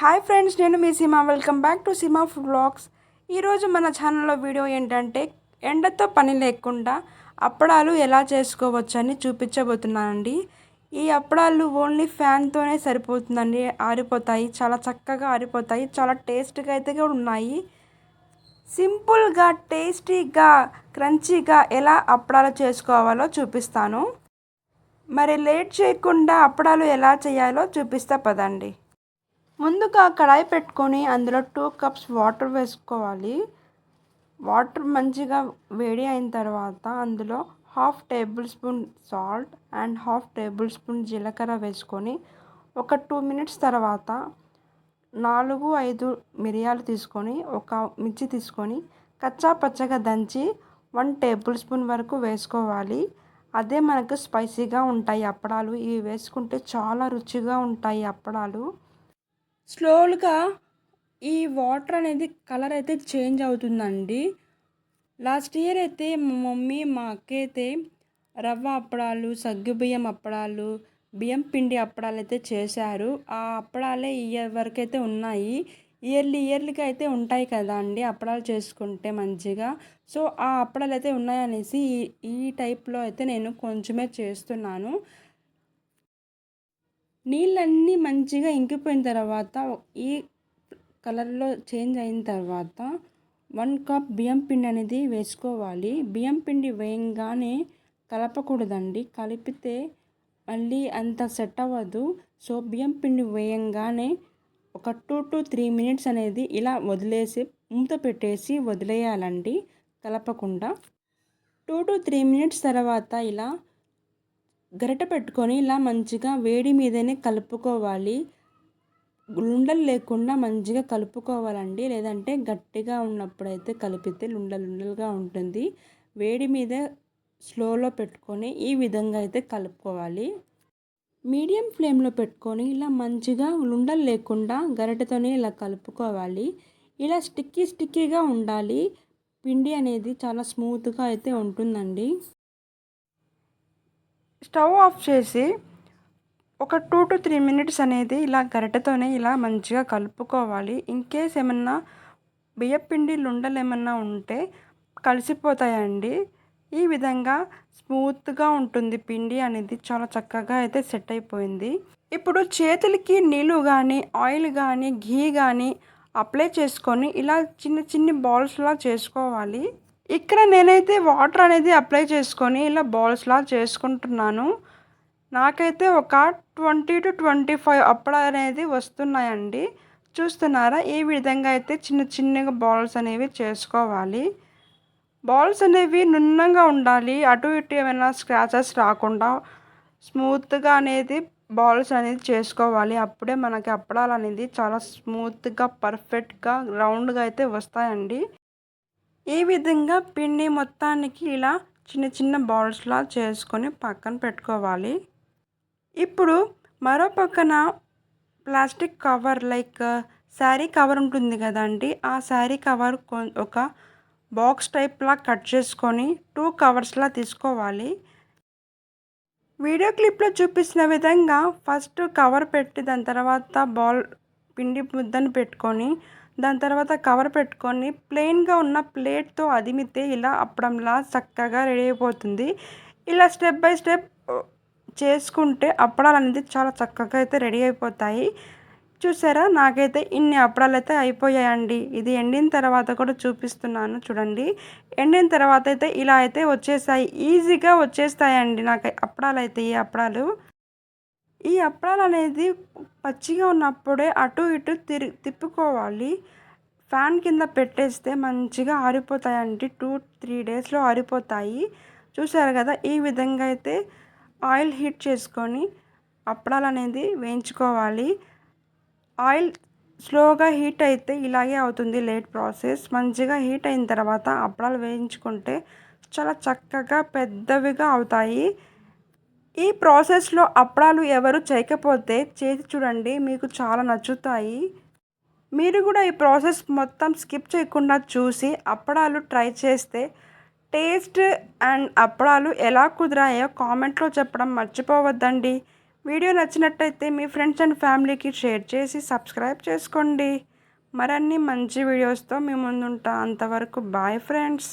Hi friends నేను మీ Seema. Welcome back to Seema blogs ఈరోజు మన ఛానల్లో వీడియో ఏంటంటే ఎండతో పని లేకుండా అప్పడాలు ఎలా చేసుకోవచ్చని చూపించబోతున్నానండి. ఈ అప్పడాలు ఓన్లీ ఫ్యాన్తోనే సరిపోతుందండి. ఆరిపోతాయి చాలా చక్కగా ఆరిపోతాయి చాలా టేస్ట్గా అయితే కూడా ఉన్నాయి. సింపుల్గా టేస్టీగా క్రంచీగా ఎలా అప్పడాలు చేసుకోవాలో చూపిస్తాను. మరి లేట్ చేయకుండా అప్పడాలు ఎలా చేయాలో చూపిస్తా పదండి. ముందుగా కడాయి పెట్టుకొని అందులో టూ కప్స్ వాటర్ వేసుకోవాలి. వాటర్ మంచిగా వేడి అయిన తర్వాత అందులో half tablespoon salt and half tablespoon జీలకర్ర వేసుకొని ఒక టూ మినిట్స్ తర్వాత నాలుగు ఐదు మిరియాలు తీసుకొని ఒక మిర్చి తీసుకొని కచ్చా పచ్చగా దంచి వన్ టేబుల్ స్పూన్ వరకు వేసుకోవాలి. అదే మనకు స్పైసీగా ఉంటాయి అప్పడాలు. ఇవి వేసుకుంటే చాలా రుచిగా ఉంటాయి అప్పడాలు. స్లోగా ఈ వాటర్ అనేది కలర్ అయితే చేంజ్ అవుతుందండి. లాస్ట్ ఇయర్ అయితే మా మమ్మీ మా అక్క అయితే రవ్వ అప్పడాలు సగ్గుబియ్యం అప్పడాలు బియ్యం పిండి అప్పడాలు అయితే చేశారు. ఆ అప్పడాలే ఇయర్ వరకు అయితే ఉన్నాయి. ఇయర్లీ ఇయర్లీకి అయితే ఉంటాయి కదా అండి అప్పడాలు చేసుకుంటే మంచిగా. సో ఆ అప్పడాలు అయితే ఉన్నాయనేసి ఈ ఈ టైప్లో అయితే నేను కొంచెమే చేస్తున్నాను. నీళ్ళన్నీ మంచిగా ఇంకిపోయిన తర్వాత ఈ కలర్లో చేంజ్ అయిన తర్వాత వన్ కప్ బియ్యం పిండి అనేది వేసుకోవాలి. బియ్యం పిండి వేయంగానే కలపకూడదండి. కలిపితే మళ్ళీ అంత సెట్ అవ్వదు. సో బియ్యం పిండి వేయంగానే ఒక టూ టు త్రీ మినిట్స్ అనేది ఇలా వదిలేసి మూత పెట్టేసి వదిలేయాలండి కలపకుండా. టూ టు త్రీ మినిట్స్ తర్వాత ఇలా గరిట పెట్టుకొని ఇలా మంచిగా వేడి మీదనే కలుపుకోవాలి. లుండలు లేకుండా మంచిగా కలుపుకోవాలండి. లేదంటే గట్టిగా ఉన్నప్పుడైతే కలిపితే లుండలుండలుగా ఉంటుంది. వేడి మీద స్లోలో పెట్టుకొని ఈ విధంగా అయితే కలుపుకోవాలి. మీడియం ఫ్లేమ్లో పెట్టుకొని ఇలా మంచిగా లుండలు లేకుండా గరిటతోనే ఇలా కలుపుకోవాలి. ఇలా స్టిక్కీ స్టిక్కీగా ఉండాలి. పిండి అనేది చాలా స్మూత్గా అయితే ఉంటుందండి. స్టవ్ ఆఫ్ చేసి ఒక టూ టు త్రీ మినిట్స్ అనేది ఇలా గరిటెతోనే ఇలా మంచిగా కలుపుకోవాలి. ఇన్ కేస్ ఏమన్నా బియ్యపిండి లుండలు ఏమన్నా ఉంటే కలిసిపోతాయండి. ఈ విధంగా స్మూత్గా ఉంటుంది పిండి అనేది చాలా చక్కగా అయితే సెట్ అయిపోయింది. ఇప్పుడు చేతులకి నీళ్ళు కానీ ఆయిల్ కానీ ఘీ కానీ అప్లై చేసుకొని ఇలా చిన్న చిన్న బాల్స్లా చేసుకోవాలి. ఇక్కడ నేనైతే వాటర్ అనేది అప్లై చేసుకొని ఇలా బాల్స్లా చేసుకుంటున్నాను. నాకైతే ఒక ట్వంటీ టు ట్వంటీ ఫైవ్ అప్పడాలు అనేది వస్తున్నాయండి. చూస్తున్నారా? ఈ విధంగా అయితే చిన్న చిన్నగా బాల్స్ అనేవి చేసుకోవాలి. బాల్స్ అనేవి నున్నంగా ఉండాలి. అటు ఇటు ఏమైనా స్క్రాచెస్ రాకుండా స్మూత్గా అనేది బాల్స్ అనేది చేసుకోవాలి. అప్పుడే మనకి అప్పడాలు అనేది చాలా స్మూత్గా పర్ఫెక్ట్గా రౌండ్గా అయితే వస్తాయండి. ఈ విధంగా పిండి మొత్తానికి ఇలా చిన్న చిన్న బాల్స్లా చేసుకొని పక్కన పెట్టుకోవాలి. ఇప్పుడు మరో పక్కన plastic cover like sari cover ఉంటుంది కదండి. ఆ శారీ కవర్ ఒక బాక్స్ టైప్లా కట్ చేసుకొని టూ కవర్స్లా తీసుకోవాలి. వీడియో క్లిప్లో చూపిస్తున్న విధంగా ఫస్ట్ కవర్ పెట్టి దాని తర్వాత బాల్ పిండి ముద్దను పెట్టుకొని దాని తర్వాత కవర్ పెట్టుకొని ప్లెయిన్గా ఉన్న ప్లేట్తో అదిమితే ఇలా అప్పడంలా చక్కగా రెడీ అయిపోతుంది. ఇలా స్టెప్ బై స్టెప్ చేసుకుంటే అప్పడాలు అనేది చాలా చక్కగా అయితే రెడీ అయిపోతాయి. చూసారా? నాకైతే ఇన్ని అప్పడాలు అయితే అయిపోయాయండి. ఇది ఎండిన తర్వాత కూడా చూపిస్తున్నాను చూడండి. ఎండిన తర్వాత అయితే ఇలా అయితే వచ్చేసాయి. ఈజీగా వచ్చేస్తాయండి నాకు అప్పడాలు అయితే ఈ అప్పడాలు. ఈ అప్పడాలు అనేది పచ్చిగా ఉన్నప్పుడే అటు ఇటు తిరి తిప్పుకోవాలి. ఫ్యాన్ కింద పెట్టేస్తే మంచిగా ఆరిపోతాయండి. టూ త్రీ డేస్లో ఆరిపోతాయి. చూసారు కదా ఈ విధంగా అయితే ఆయిల్ హీట్ చేసుకొని అప్పడాలు అనేది వేయించుకోవాలి. ఆయిల్ స్లోగా హీట్ అయితే ఇలాగే అవుతుంది లేట్ ప్రాసెస్. మంచిగా హీట్ అయిన తర్వాత అప్పడాలు వేయించుకుంటే చాలా చక్కగా పెద్దవిగా అవుతాయి. ఈ ప్రాసెస్లో అప్పడాలు ఎవరు చేయకపోతే చేసి చూడండి మీకు చాలా నచ్చుతాయి. మీరు కూడా ఈ ప్రాసెస్ మొత్తం స్కిప్ చేయకుండా చూసి అప్పడాలు ట్రై చేస్తే టేస్ట్ అండ్ అప్పడాలు ఎలా కుదిరాయో కామెంట్లో చెప్పడం మర్చిపోవద్దండి. వీడియో నచ్చినట్టయితే మీ ఫ్రెండ్స్ అండ్ ఫ్యామిలీకి షేర్ చేసి సబ్స్క్రైబ్ చేసుకోండి. మరన్ని మంచి వీడియోస్తో మీ ముందుంటా. అంతవరకు బాయ్ ఫ్రెండ్స్.